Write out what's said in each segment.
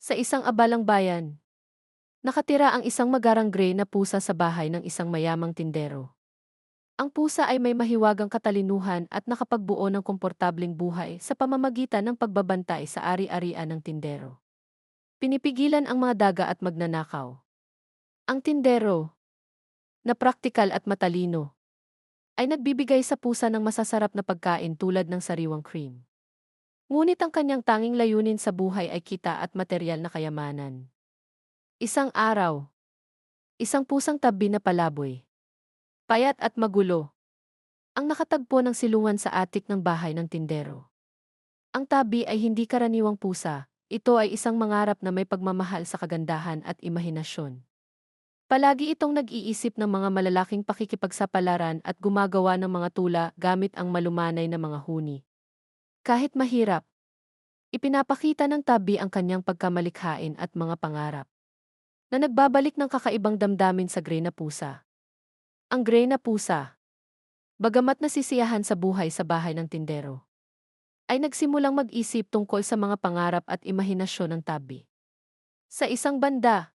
Sa isang abalang bayan, nakatira ang isang magarang gray na pusa sa bahay ng isang mayamang tindero. Ang pusa ay may mahiwagang katalinuhan at nakapagbuo ng komportabling buhay sa pamamagitan ng pagbabantay sa ari-arian ng tindero. Pinipigilan ang mga daga at magnanakaw. Ang tindero, na praktikal at matalino, ay nagbibigay sa pusa ng masasarap na pagkain tulad ng sariwang cream. Ngunit ang kanyang tanging layunin sa buhay ay kita at material na kayamanan. Isang araw, isang pusang tabi na palaboy, payat at magulo, ang nakatagpo ng silungan sa atik ng bahay ng tindero. Ang tabi ay hindi karaniwang pusa, ito ay isang mangarap na may pagmamahal sa kagandahan at imahinasyon. Palagi itong nag-iisip ng mga malalaking pakikipagsapalaran at gumagawa ng mga tula gamit ang malumanay na mga huni. Kahit mahirap, ipinapakita ng tabi ang kanyang pagkamalikhain at mga pangarap na nagbabalik ng kakaibang damdamin sa gray na pusa. Ang gray na pusa, bagamat nasisiyahan sa buhay sa bahay ng tindero, ay nagsimulang mag-isip tungkol sa mga pangarap at imahinasyon ng tabi. Sa isang banda,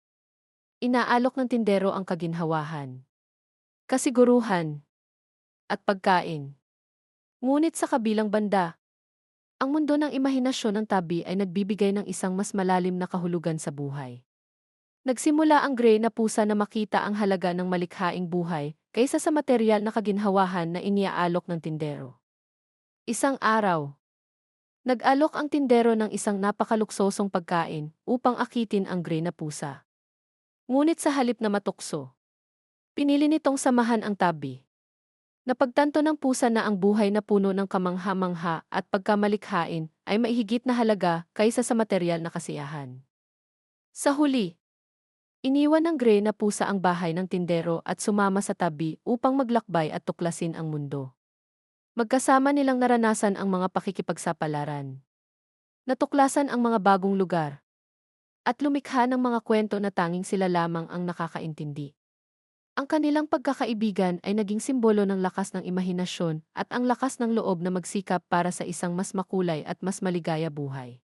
inaalok ng tindero ang kaginhawahan, kasiguruhan, at pagkain. Ngunit sa kabilang banda, ang mundo ng imahinasyon ng tabi ay nagbibigay ng isang mas malalim na kahulugan sa buhay. Nagsimula ang gray na pusa na makita ang halaga ng malikhaing buhay kaysa sa material na kaginhawahan na iniaalok ng tindero. Isang araw, nag-alok ang tindero ng isang napakaluksosong pagkain upang akitin ang gray na pusa. Ngunit sa halip na matukso, pinili nitong samahan ang tabi. Napagtanto ng pusa na ang buhay na puno ng kamangha-mangha at pagkamalikhain ay maihigit na halaga kaysa sa material na kasiyahan. Sa huli, iniwan ng gray na pusa ang bahay ng tindero at sumama sa tabi upang maglakbay at tuklasin ang mundo. Magkasama nilang naranasan ang mga pakikipagsapalaran. Natuklasan ang mga bagong lugar. At lumikha ng mga kwento na tanging sila lamang ang nakakaintindi. Ang kanilang pagkakaibigan ay naging simbolo ng lakas ng imahinasyon at ang lakas ng loob na magsikap para sa isang mas makulay at mas maligaya buhay.